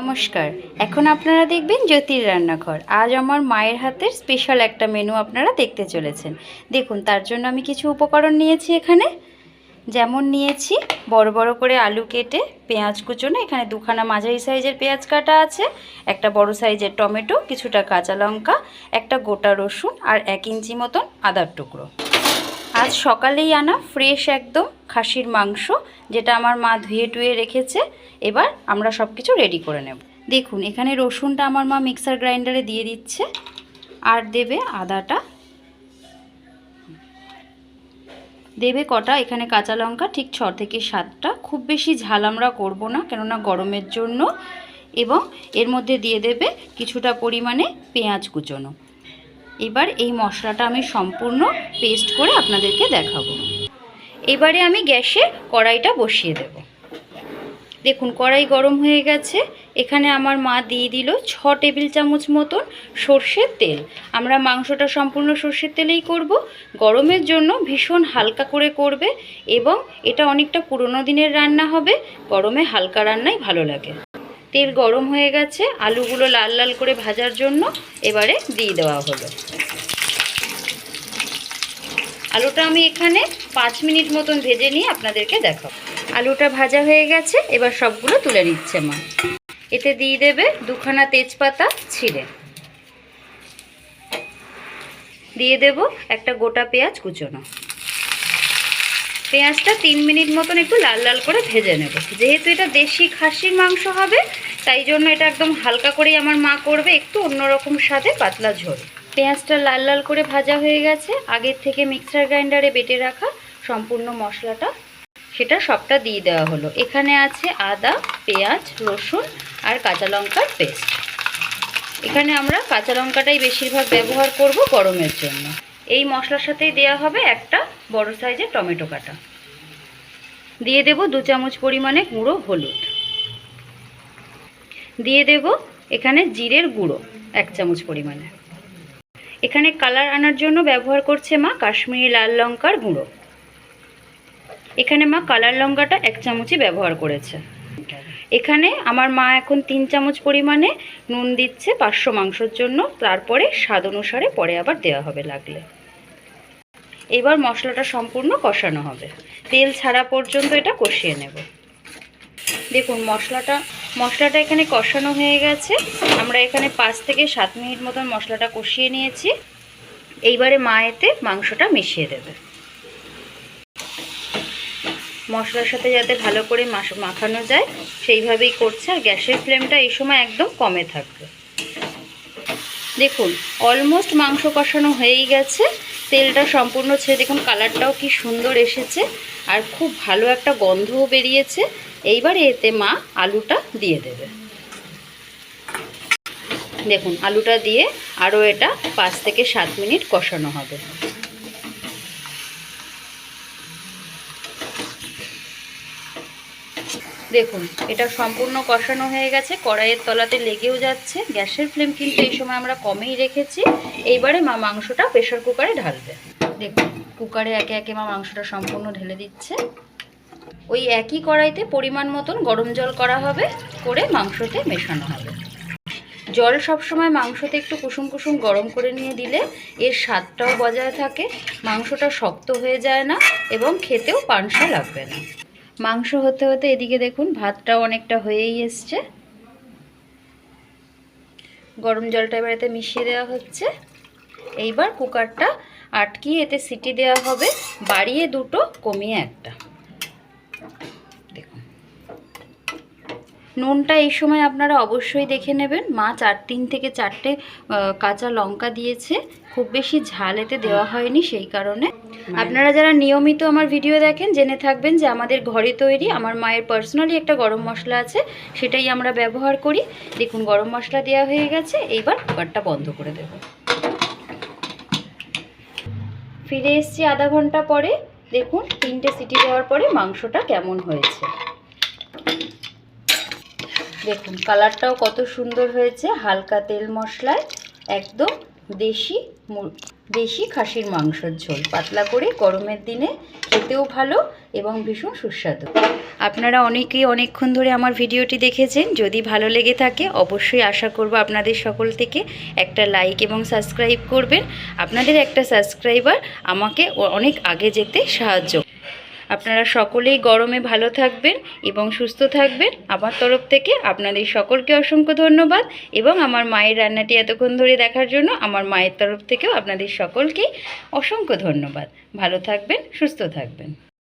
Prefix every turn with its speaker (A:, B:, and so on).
A: নমস্কার। এখন আপনারা দেখবেন জ্যোতির রান্নাঘর। আজ আমার মায়ের হাতের স্পেশাল একটা মেনু আপনারা দেখতে চলেছেন। দেখুন, তার জন্য আমি কিছু উপকরণ নিয়েছি এখানে। যেমন নিয়েছি বড় বড় করে আলু কেটে পেঁয়াজ কুচোনো। এখানে দুখানা মাঝারি সাইজের পেঁয়াজ কাটা আছে। একটা বড় সাইজের টমেটো, কিছুটা কাঁচা লঙ্কা, একটা গোটা রসুন আর এক ইঞ্চি মতন আদার টুকরো। আজ সকালেই আনা ফ্রেশ একদম খাসির মাংস যেটা আমার মা ধুয়ে টুয়ে রেখেছে, এবার আমরা সব কিছু রেডি করে নেব। দেখুন, এখানে রসুনটা আমার মা মিক্সার গ্রাইন্ডারে দিয়ে দিচ্ছে, আর দেবে আদাটা। দেবে কটা, এখানে কাঁচা লঙ্কা ঠিক ছ থেকে সাতটা। খুব বেশি ঝাল আমরা করব না, কেননা গরমের জন্য। এবং এর মধ্যে দিয়ে দেবে কিছুটা পরিমাণে পেঁয়াজ কুচোনো। এবার এই মশলাটা আমি সম্পূর্ণ পেস্ট করে আপনাদেরকে দেখাবো। এবারে আমি গ্যাসে কড়াইটা বসিয়ে দেব। দেখুন, কড়াই গরম হয়ে গেছে। এখানে আমার মা দিয়ে দিল ছ টেবিল চামচ মতন সর্ষের তেল। আমরা মাংসটা সম্পূর্ণ সর্ষের তেলেই করব। গরমের জন্য ভীষণ হালকা করে করবে এবং এটা অনেকটা পুরনো দিনের রান্না হবে। গরমে হালকা রান্নাই ভালো লাগে। তেল গরম হয়ে গেছে। আলুগুলো লাল লাল করে ভাজার জন্য এবারে দিয়ে দেওয়া হলো। আলুটা আমি এখানে পাঁচ মিনিট মতন ভেজে নিয়ে আপনাদেরকে দেখাবো। আলুটা ভাজা হয়ে গেছে, এবার সবগুলো তুলে নিচ্ছে মা। এতে দিয়ে দেবে দুখানা তেজপাতা ছিঁড়ে। দিয়ে দেব একটা গোটা পেঁয়াজ কুচোনো। পেঁয়াজটা তিন মিনিট মতন একটু লাল লাল করে ভেজে নেব। যেহেতু এটা দেশি খাসির মাংস হবে, তাই জন্য এটা একদম হালকা করেই আমার মা করবে, একটু অন্যরকম স্বাদে পাতলা ঝোল। পেঁয়াজটা লাল লাল করে ভাজা হয়ে গেছে। আগের থেকে মিক্সার গ্রাইন্ডারে বেটে রাখা সম্পূর্ণ মশলাটা, সেটা সবটা দিয়ে দেওয়া হলো। এখানে আছে আদা, পেঁয়াজ, রসুন আর কাঁচা লঙ্কার পেস্ট। এখানে আমরা কাঁচা লঙ্কাটাই বেশিরভাগ ব্যবহার করব গরমের জন্য। এই মশলার সাথেই দেওয়া হবে একটা বড় সাইজের টমেটো কাটা। দিয়ে দেব দু চামচ পরিমাণে গুঁড়ো হলুদ। দিয়ে দেব এখানে জিরের গুঁড়ো, এক চামচ পরিমাণে। এখানে কালার আনার জন্য ব্যবহার করছে মা কাশ্মীরি লাল লঙ্কার গুঁড়ো। এখানে মা কালার লঙ্কাটা এক চামচই ব্যবহার করেছে। এখানে আমার মা এখন তিন চামচ পরিমাণে নুন দিচ্ছে পাঁচশো মাংসর জন্য, তারপরে স্বাদ অনুসারে পরে আবার দেওয়া হবে লাগলে। এবার মশলাটা সম্পূর্ণ কষানো হবে। তেল ছাড়া পর্যন্ত এটা কষিয়ে নেব। দেখুন, মশলাটা মশলাটা এখানে কষানো হয়ে গেছে। আমরা এখানে পাঁচ থেকে সাত মিনিট মতন মশলাটা কষিয়ে নিয়েছি। এইবারে মা এতে মাংসটা মিশিয়ে দেবে। মশলার সাথে যাতে ভালো করে মাখানো যায়, সেইভাবেই করছে। আর গ্যাসের ফ্লেমটা এই সময় একদম কমে থাকবে। দেখুন অলমোস্ট মাংস কষানো হয়েই গেছে। তেলটা সম্পূর্ণ ছেড়ে, দেখুন কালারটাও কি সুন্দর এসেছে। আর খুব ভালো একটা গন্ধও বেরিয়েছে। এইবারে এতে মা আলুটা দিয়ে দেবে। দেখুন, আলুটা দিয়ে আরও এটা পাঁচ থেকে সাত মিনিট কষানো হবে। দেখুন, এটা সম্পূর্ণ কষানো হয়ে গেছে, কড়াইয়ের তলাতে লেগেও যাচ্ছে, গ্যাসের ফ্লেম কিন্তু এই সময় আমরা কমেই রেখেছি। এইবারে মা মাংসটা প্রেশার কুকারে ঢালবে। দেখুন, কুকারে একে একে মা মাংসটা সম্পূর্ণ ঢেলে দিচ্ছে। ওই একই কড়াইতে পরিমাণ মতন গরম জল করা হবে, করে মাংসতে মেশানো হবে। জল সবসময় মাংসতে একটু কুসুম কুসুম গরম করে নিয়ে দিলে এর স্বাদটাও বজায় থাকে, মাংসটা শক্ত হয়ে যায় না এবং খেতেও পানসা লাগবে না। মাংস হতে হতে এদিকে দেখুন, ভাতটাও অনেকটা হয়েই এসছে। গরম জলটা এবার এতে মিশিয়ে দেওয়া হচ্ছে। এইবার কুকারটা আটকিয়ে এতে সিটি দেওয়া হবে, বাড়িয়ে দুটো কমিয়ে একটা। নুনটা এই সময় আপনারা অবশ্যই দেখে নেবেন। মা চার তিন থেকে চারটে কাঁচা লঙ্কা দিয়েছে। খুব বেশি ঝাল এতে দেওয়া হয়নি সেই কারণে। আপনারা যারা নিয়মিত আমার ভিডিও দেখেন জেনে থাকবেন যে আমাদের ঘরে তৈরি আমার মায়ের পার্সোনালি একটা গরম মশলা আছে সেটাই আমরা ব্যবহার করি। দেখুন গরম মশলা দেওয়া হয়ে গেছে এইবার কুকারটা বন্ধ করে দেব। ফিরে এসছি আধা ঘণ্টা পরে। দেখুন তিনটে সিটি দেওয়ার পরে মাংসটা কেমন হয়েছে। দেখুন, কালারটাও কত সুন্দর হয়েছে। হালকা তেল মশলায়, একদম দেশি দেশি খাসির মাংসর ঝোল। পাতলা করে গরমের দিনে খেতেও ভালো এবং ভীষণ সুস্বাদু। আপনারা অনেকেই অনেকক্ষণ ধরে আমার ভিডিওটি দেখেছেন। যদি ভালো লেগে থাকে, অবশ্যই আশা করব আপনাদের সকল থেকে একটা লাইক এবং সাবস্ক্রাইব করবেন। আপনাদের একটা সাবস্ক্রাইবার আমাকে অনেক আগে যেতে সাহায্য আপনারা সকলেই গরমে ভালো থাকবেন এবং সুস্থ থাকবেন। আমার তরফ থেকে আপনাদের সকলকে অসংখ্য ধন্যবাদ এবং আমার মায়ের রান্নাটি এতক্ষণ ধরে দেখার জন্য আমার মায়ের তরফ থেকেও আপনাদের সকলকে অসংখ্য ধন্যবাদ। ভালো থাকবেন, সুস্থ থাকবেন।